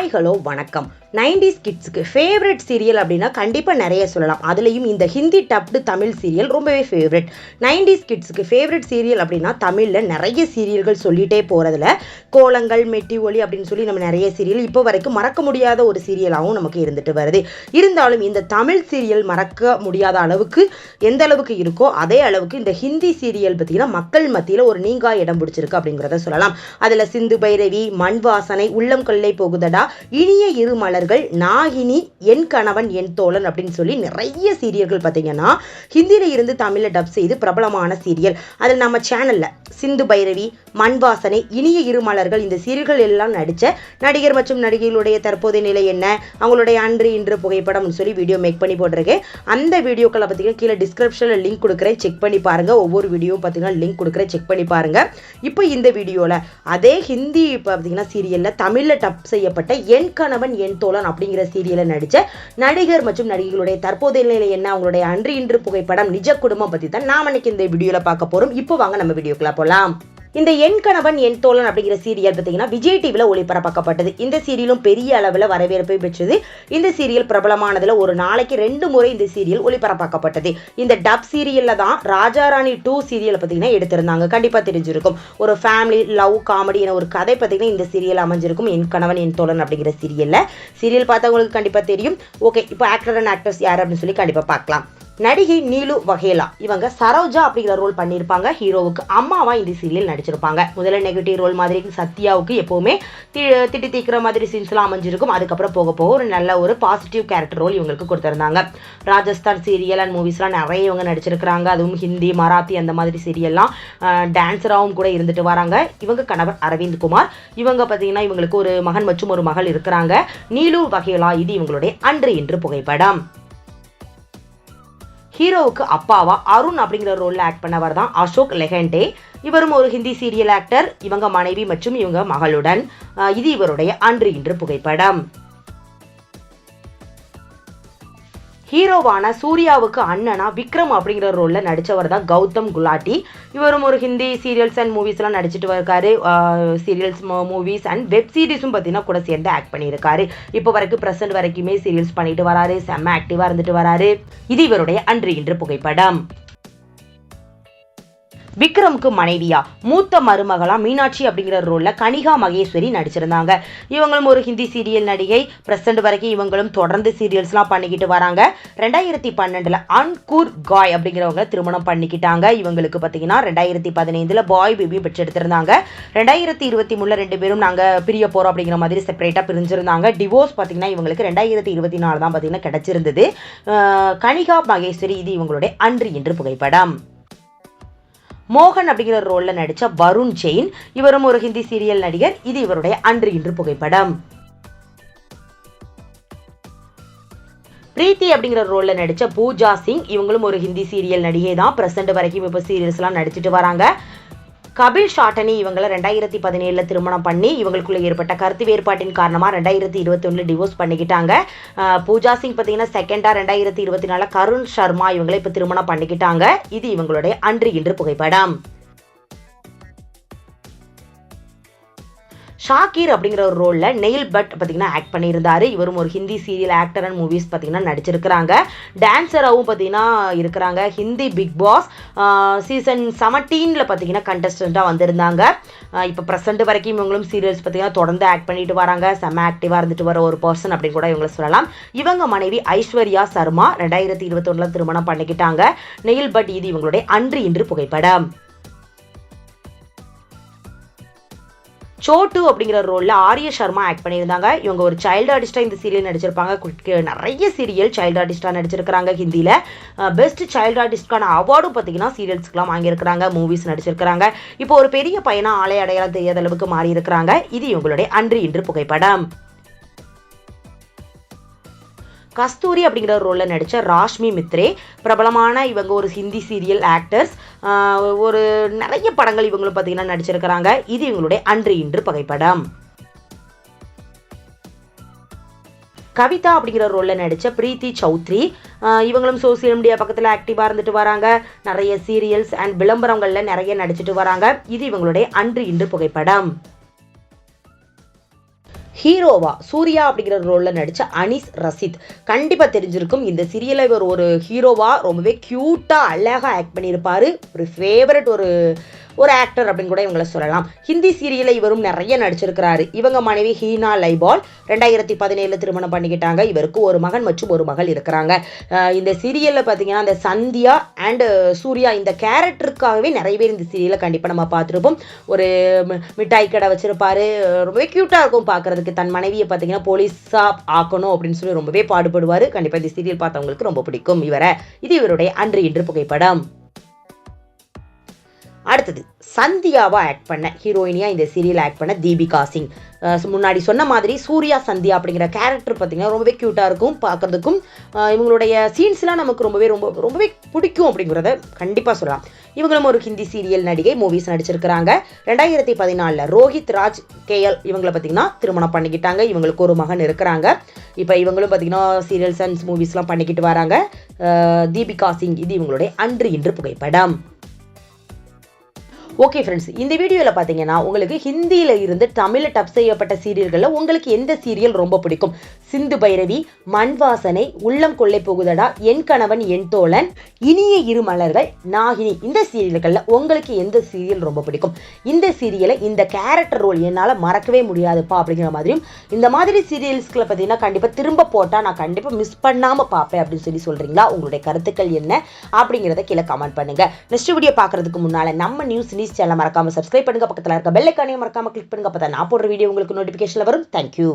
நாய்களோ வணக்கம். நைன்டிஸ் கிட்ஸுக்கு favourite serial அப்படின்னா கண்டிப்பாக நிறைய சொல்லலாம். அதுலேயும் இந்த ஹிந்தி டப்டு தமிழ் சீரியல் ரொம்பவே ஃபேவரட் நைன்டிஸ் கிட்ஸுக்கு ஃபேவரட் சீரியல் அப்படின்னா தமிழில் நிறைய சீரியல்கள் சொல்லிகிட்டே போகிறதுல கோலங்கள் மெட்டி ஒலி அப்படின்னு சொல்லி நம்ம நிறைய சீரியல் இப்போ வரைக்கும் மறக்க முடியாத ஒரு சீரியலாகவும் நமக்கு இருந்துட்டு வருது. இருந்தாலும் இந்த தமிழ் சீரியல் மறக்க முடியாத அளவுக்கு எந்த அளவுக்கு இருக்கோ அதே அளவுக்கு இந்த ஹிந்தி சீரியல் பார்த்தீங்கன்னா மக்கள் மத்தியில் ஒரு நீங்கா இடம் பிடிச்சிருக்கு அப்படிங்கிறத சொல்லலாம். அதில் சிந்து பைரவி மண் வாசனை உள்ளம் கொள்ளை போகுதடா இனிய இருமலர் மலர்கள் நாகினி என் கணவன் என் தோழன் அப்படின்னு சொல்லி நிறைய சீரியல்கள் பார்த்தீங்கன்னா ஹிந்தியில் இருந்து தமிழில் டப் செய்து பிரபலமான சீரியல். அதில் நம்ம சேனலில் சிந்து பைரவி மண் வாசனை இனிய இருமலர்கள் இந்த சீரியல்கள் எல்லாம் நடித்த நடிகர் மற்றும் நடிகைகளுடைய தற்போதைய நிலை என்ன அவங்களுடைய அன்று இன்று புகைப்படம்னு சொல்லி வீடியோ மேக் பண்ணி போட்டிருக்கேன். அந்த வீடியோக்களை பார்த்தீங்கன்னா கீழே டிஸ்கிரிப்ஷனில் லிங்க் கொடுக்குறேன். செக் பண்ணி பாருங்க. ஒவ்வொரு வீடியோவும் பார்த்தீங்கன்னா லிங்க் கொடுக்குறேன். செக் பண்ணி பாருங்க. இப்போ இந்த வீடியோவில் அதே ஹிந்தி பார்த்தீங்கன்னா சீரியலில் தமிழில் டப் செய்யப்பட்ட என் கணவன் என் தோழன் அப்படிங்கிற சீரியலில் நடித்த நடிகர் மற்றும் நடிகைகளுடைய தற்போதைய நிலை என்ன? அவங்களுடைய அன்று இன்று புகைப்படம் நிஜ குடும்பம் பற்றி தான் நாம் இன்னைக்கு இந்த வீடியோவில் பார்க்க போகிறோம் இப்போ வாங்க நம்ம வீடியோக்குள்ள போகலாம் இந்த என் கணவன் என் தோழன் அப்படிங்கிற சீரியல் பார்த்தீங்கன்னா விஜய் டிவியில் ஒளிபரப்பாக்கப்பட்டது. இந்த சீரியலும் பெரிய அளவில் வரவேற்பை பெற்றது. இந்த சீரியல் பிரபலமானதில் ஒரு நாளைக்கு ரெண்டு முறை இந்த சீரியல் ஒளிபரப்பாக்கப்பட்டது. இந்த டப் சீரியலில் தான் ராஜாராணி டூ சீரியல் பார்த்தீங்கன்னா எடுத்திருந்தாங்க. கண்டிப்பாக தெரிஞ்சிருக்கும். ஒரு ஃபேமிலி லவ் காமெடி என ஒரு கதை பார்த்தீங்கன்னா இந்த சீரியல் அமைஞ்சிருக்கும். என் கணவன் என் தோழன் அப்படிங்கிற சீரியலில் சீரியல் பார்த்தவங்களுக்கு கண்டிப்பாக தெரியும். ஓகே இப்போ ஆக்டர் அண்ட் ஆக்டர்ஸ் யார் அப்படின்னு சொல்லி கண்டிப்பாக பார்க்கலாம். நடிகை நீலு வகேலா. இவங்க சரோஜா அப்படிங்கிற ரோல் பண்ணியிருப்பாங்க. ஹீரோவுக்கு அம்மாவா இந்த சீரியல் நடிச்சிருப்பாங்க. முதல்ல நெகட்டிவ் ரோல் மாதிரி சத்யாவுக்கு எப்பவுமே தி- திட்டி தீக்கிற மாதிரி சீன்ஸ்லாம் அமைஞ்சிருக்கும். அதுக்கப்புறம் போக போக ஒரு நல்ல ஒரு பாசிட்டிவ் கேரக்டர் ரோல் இவங்களுக்கு கொடுத்துருந்தாங்க. ராஜஸ்தான் சீரியல் அண்ட் மூவிஸ்லாம் நிறைய இவங்க நடிச்சிருக்கிறாங்க. அதுவும் ஹிந்தி மராத்தி அந்த மாதிரி சீரியல்லாம் டான்ஸராகவும் கூட இருந்துட்டு வராங்க. இவங்க கணவர் அரவிந்த் குமார். இவங்க பார்த்தீங்கன்னா இவங்களுக்கு ஒரு மகன் மற்றும் ஒரு மகள் இருக்கிறாங்க. நீலு வகேலா இது இவங்களுடைய அன்று இன்று புகைப்படம். ஹீரோவுக்கு அப்பாவா அருண் அப்படிங்கிற ரோலில் ஆக்ட் பண்ணவர் தான் அசோக் லெஹண்டே. இவரும் ஒரு ஹிந்தி சீரியல் ஆக்டர் இவங்க மனைவி மற்றும் இவங்க மகளுடன். இது இவருடைய அன்று இன்று புகைப்படம். ஹீரோவான சூர்யாவுக்கு அண்ணனா விக்ரம் அப்படிங்கிற ரோலில் நடித்தவர் தான் கௌதம் குலாட்டி. இவரும் ஒரு ஹிந்தி சீரியல்ஸ் அண்ட் மூவிஸ்லாம் நடிச்சிட்டு இருக்காரு சீரியல்ஸ் மூவிஸ் அண்ட் வெப் சீரிஸும் பார்த்தீங்கன்னா கூட சேர்ந்து ஆக்ட் பண்ணியிருக்காரு. இப்போ வரைக்கும் ப்ரெசென்ட் வரைக்குமே சீரியல்ஸ் பண்ணிட்டு வராரு. செம்ம ஆக்டிவாக இருந்துட்டு வராரு. இது இவருடைய அன்று இன்று புகைப்படம். விக்ரம்க்கு மனைவியா? மூத்த மருமகளா? மீனாட்சி அப்படிங்கிற ரோல்ல கனிகா மகேஸ்வரி நடிச்சிருந்தாங்க. இவங்களும் ஒரு ஹிந்தி சீரியல் நடிகை. பிரசன்ட் வரைக்கும் இவங்களும் தொடர்ந்து சீரியல்ஸ்லாம் பண்ணிக்கிட்டு வராங்க. ரெண்டாயிரத்தி பன்னெண்டுல அன்கூர் காய் அப்படிங்கிறவங்க திருமணம் பண்ணிக்கிட்டாங்க. இவங்களுக்கு பார்த்தீங்கன்னா ரெண்டாயிரத்தி பதினைந்துல பாய் பேபி பெற்றெடுத்திருந்தாங்க ரெண்டாயிரத்தி இருபத்தி மூணுல ரெண்டு பேரும் நாங்க பிரிய போறோம் அப்படிங்கிற மாதிரி செப்பரேட்டா பிரிஞ்சிருந்தாங்க. டிவோர்ஸ் பார்த்தீங்கன்னா இவங்களுக்கு ரெண்டாயிரத்தி இருபத்தி நாலு தான் பார்த்தீங்கன்னா கிடைச்சிருந்தது கனிகா மகேஸ்வரி இது இவங்களுடைய அன்று இன்று புகைப்படம். மோகன் அப்படிங்கிற ரோலில் நடித்த வருண் ஜெயின். இவரும் ஒரு ஹிந்தி சீரியல் நடிகர். இது இவருடைய அன்று இன்று புகைப்படம். பிரீத்தி அப்படிங்கிற ரோலில் நடித்த பூஜா சிங். இவங்களும் ஒரு ஹிந்தி சீரியல் நடிகை தான் ப்ரெசென்ட் வரைக்கும் இப்போ சீரியல்ஸ்லாம் நடிச்சிட்டு வராங்க. கபில் ஷாட்டனி இவங்களை ரெண்டாயிரத்தி பதினேழில் திருமணம் பண்ணி இவங்களுக்குள்ள ஏற்பட்ட கருத்து வேறுபாட்டின் காரணமாக ரெண்டாயிரத்தி இருபத்தி டிவோர்ஸ் பண்ணிக்கிட்டாங்க. பூஜா சிங் பார்த்தீங்கன்னா செகண்டாக ரெண்டாயிரத்தி இருபத்தி நாலில் கருண் சர்மா இவங்களை இப்போ திருமணம் பண்ணிக்கிட்டாங்க. இது இவங்களுடைய அன்று இன்று புகைப்படம். ஷாக்கீர் அப்படிங்கிற ஒரு ரோலில் நெயில் பட் பார்த்தீங்கன்னா ஆக்ட் பண்ணியிருந்தாரு. இவரும் ஒரு Hindi serial actor and movies பார்த்தீங்கன்னா நடிச்சிருக்கிறாங்க. டான்ஸராகவும் பார்த்தீங்கன்னா இருக்கிறாங்க. ஹிந்தி பிக் பாஸ் சீசன் செவன்டீனில் பார்த்தீங்கன்னா கண்டஸ்டண்ட்டாக வந்திருந்தாங்க. இப்போ ப்ரெசென்ட் வரைக்கும் இவங்களும் சீரியல்ஸ் பார்த்தீங்கன்னா தொடர்ந்து ஆக்ட் பண்ணிட்டு வராங்க. செம்ம ஆக்டிவாக இருந்துட்டு வர ஒரு பர்சன் அப்படின்னு கூட இவங்களை சொல்லலாம். இவங்க மனைவி ஐஸ்வர்யா சர்மா ரெண்டாயிரத்தி இருபத்தொன்னில் திருமணம் பண்ணிக்கிட்டாங்க. நெயில் பட் இது இவங்களுடைய அன்று இன்று புகைப்படம். சோட்டு அப்படிங்கிற ரோலில் ஆரிய சர்மா ஆக்ட் பண்ணியிருந்தாங்க. இவங்க ஒரு சைல்டு ஆர்டிஸ்டாக இந்த சீரியல் நடிச்சிருப்பாங்க. நிறைய சீரியல் சைல்டு ஆர்டிஸ்டாக நடிச்சிருக்கிறாங்க ஹிந்தியில் பெஸ்ட் சைல்டு ஆர்டிஸ்ட்கான அவார்டும் பார்த்தீங்கன்னா சீரியல்ஸ்க்குலாம் வாங்கியிருக்கிறாங்க. மூவிஸ் நடிச்சிருக்கிறாங்க. இப்போ ஒரு பெரிய பையனாக ஆலை அடையாளம் தெரியாத அளவுக்கு மாறி இருக்கிறாங்க இது இவங்களுடைய அன்று இன்று புகைப்படம். கஸ்தூரி அப்படிங்கிற ரோலில் நடித்த ராஷ்மி மித்ரே பிரபலமான இவங்க ஒரு ஹிந்தி சீரியல் ஆக்டர்ஸ் ஒரு நிறைய படங்கள் இவங்களும் பார்த்தீங்கன்னா நடிச்சிருக்கிறாங்க. இது இவங்களுடைய அன்று இன்று புகைப்படம். கவிதா அப்படிங்கிற ரோலில் நடித்த பிரீத்தி சௌத்ரி இவங்களும் சோசியல் மீடியா பக்கத்தில் ஆக்டிவாக இருந்துட்டு வராங்க. நிறைய சீரியல்ஸ் அண்ட் விளம்பரங்களில் நிறைய நடிச்சிட்டு வராங்க. இது இவங்களுடைய அன்று இன்று புகைப்படம். ஹீரோவா சூர்யா அப்படிங்கிற ரோலில் நடித்த அனீஸ் ரசித். கண்டிப்பாக தெரிஞ்சிருக்கும். இந்த சீரியலை இவர் ஒரு ஹீரோவா ரொம்பவே க்யூட்டாக அழகாக ஆக்ட் பண்ணியிருப்பாரு. ஒரு ஃபேவரட் ஒரு ஒரு ஆக்டர் அப்படின்னு கூட இவங்களை சொல்லலாம். ஹிந்தி சீரியலில் இவரும் நிறைய நடிச்சிருக்கிறாரு. இவங்க மனைவி ஹீனா லைபால் ரெண்டாயிரத்தி பதினேழுல திருமணம் பண்ணிக்கிட்டாங்க. இவருக்கு ஒரு மகன் மற்றும் ஒரு மகள் இருக்கிறாங்க. இந்த சீரியலில் பார்த்தீங்கன்னா அந்த சந்தியா அண்ட் சூர்யா இந்த கேரக்டருக்காகவே நிறைய பேர் இந்த சீரியலை கண்டிப்பாக நம்ம பார்த்துருப்போம். ஒரு மிட்டாய் கடை வச்சிருப்பாரு. ரொம்பவே க்யூட்டாக இருக்கும் பார்க்குறதுக்கு. தன் மனைவியை பார்த்தீங்கன்னா போலீஸாக ஆக்கணும் அப்படின்னு சொல்லி ரொம்பவே பாடுபடுவார். கண்டிப்பாக இந்த சீரியல் பார்த்தவங்களுக்கு ரொம்ப பிடிக்கும். இவரை இது இவருடைய அன்று இன்று புகைப்படம். அடுத்தது சந்தியாவாக ஆக்ட் பண்ண ஹீரோயினியாக இந்த சீரியல் ஆக்ட் பண்ண தீபிகா சிங். முன்னாடி சொன்ன மாதிரி சூர்யா சந்தியா அப்படிங்கிற கேரக்டர் பார்த்தீங்கன்னா ரொம்பவே க்யூட்டாக இருக்கும் பார்க்கறதுக்கும். இவங்களுடைய சீன்ஸ்லாம் நமக்கு ரொம்பவே ரொம்ப ரொம்பவே பிடிக்கும் அப்படிங்கிறத கண்டிப்பாக சொல்லலாம். இவங்களும் ஒரு ஹிந்தி சீரியல் நடிகை மூவிஸ் நடிச்சிருக்கிறாங்க. ரெண்டாயிரத்தி பதினாலில் ரோஹித் ராஜ் கேஎல் இவங்களை பார்த்தீங்கன்னா திருமணம் பண்ணிக்கிட்டாங்க. இவங்களுக்கு ஒரு மகன் இருக்கிறாங்க. இப்போ இவங்களும் பார்த்தீங்கன்னா சீரியல்ஸ் அண்ட் மூவிஸ்லாம் பண்ணிக்கிட்டு வராங்க. தீபிகா சிங் இது இவங்களுடைய அன்று இன்று புகைப்படம். ஓகே ஃப்ரெண்ட்ஸ் இந்த வீடியோவில் பார்த்தீங்கன்னா உங்களுக்கு ஹிந்தியில் இருந்து தமிழில் டப் செய்யப்பட்ட சீரியல்களில் உங்களுக்கு எந்த சீரியல் ரொம்ப பிடிக்கும்? சிந்து பைரவி மண் வாசனை உள்ளம் கொள்ளை போகுதடா என் கணவன் என் தோழன் இனிய இரு மலர்கள் நாகினி இந்த சீரியல்களில் உங்களுக்கு எந்த சீரியல் ரொம்ப பிடிக்கும்? இந்த சீரியலை இந்த கேரக்டர் ரோல் என்னால் மறக்கவே முடியாதுப்பா அப்படிங்கிற மாதிரியும் இந்த மாதிரி சீரியல்ஸ்களை பார்த்தீங்கன்னா கண்டிப்பாக திரும்ப போட்டால் நான் கண்டிப்பாக மிஸ் பண்ணாமல் பார்ப்பேன் அப்படின்னு சொல்லி சொல்கிறீங்களா உங்களுடைய கருத்துக்கள் என்ன? அப்படிங்கிறத கீழே கமெண்ட் பண்ணுங்க. நெக்ஸ்ட் வீடியோ பார்க்குறதுக்கு முன்னால் நம்ம நியூஸ் நியூஸ் சேனல் மறக்காம சப்ஸ்கிரைப் பண்ணுங்கள் பக்கத்தில் இருக்க பெல் ஐக்கானையும் மறக்காம கிளிக் பண்ணுங்கள் அப்போ தான் நான் போடுற வீடியோ உங்களுக்கு நோட்டிஃபிகேஷனில் வரும். தேங்க்யூ